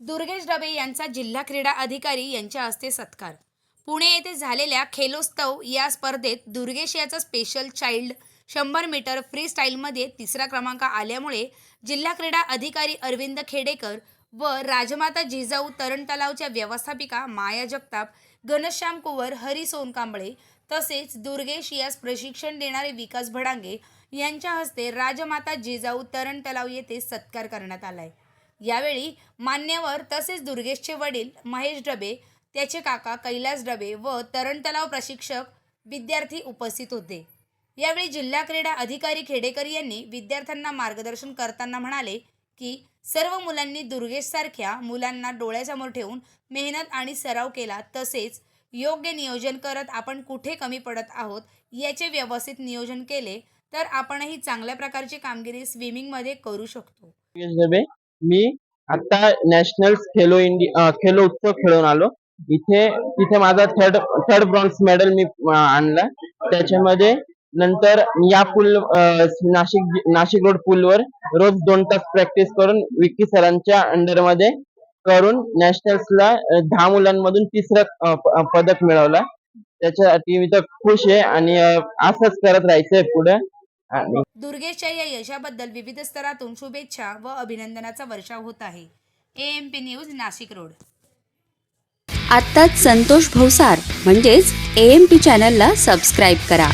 दुर्गेश डबे यांचा जिल्हा क्रीडा अधिकारी यांच्या हस्ते सत्कार. पुणे येथे झालेल्या खेलोत्सव या स्पर्धेत दुर्गेश याचा स्पेशल चाइल्ड शंभर मीटर फ्री स्टाईलमध्ये तिसरा क्रमांक आल्यामुळे जिल्हा क्रीडा अधिकारी अरविंद खेडेकर व राजमाता जिजाऊ तरण तलावच्या व्यवस्थापिका माया जगताप घनश्याम कुंवर हरी सोनकांबळे तसेच दुर्गेश यास प्रशिक्षण देणारे विकास भडांगे यांच्या हस्ते राजमाता जिजाऊ तरण तलाव येथे सत्कार करण्यात आलाय. यावेळी मान्यवर तसेच दुर्गेशचे वडील महेश डबे त्याचे काका कैलास डबे व तरण तलाव प्रशिक्षक विद्यार्थी उपस्थित होते. यावेळी जिल्हा क्रीडा अधिकारी खेडेकर यांनी विद्यार्थ्यांना मार्गदर्शन करताना म्हणाले की सर्व मुलांनी दुर्गेशसारख्या मुलांना डोळ्यासमोर ठेवून मेहनत आणि सराव केला तसेच योग्य नियोजन करत आपण कुठे कमी पडत आहोत याचे व्यवस्थित नियोजन केले तर आपणही चांगल्या प्रकारची कामगिरी स्विमिंगमध्ये करू शकतो. मी आता नॅशनल खेलो इंडिया खेलो उत्सव खेळून आलो. इथे तिथे माझा थर्ड थर्ड ब्रॉन्झ मेडल मी आणला. त्याच्यामध्ये नंतर या पूल नाशिक नाशिक रोड पूलवर रोज दोन तास प्रॅक्टिस करून विकी सरांच्या अंडरमध्ये करून नॅशनल्सला दहा मुलांमधून तिसरं पदक मिळवला. त्याच्यासाठी मी तर खुश आहे आणि असंच करत राहायचंय पुढे. दुर्गेशच्या या यशाबद्दल विविध स्तरातून शुभेच्छा व अभिनंदनाचा वर्षाव होत आहे. M P news Nashik road. आत्ताच संतोष भवसार म्हणजेच ए एम पी चॅनलला सबस्क्राईब करा.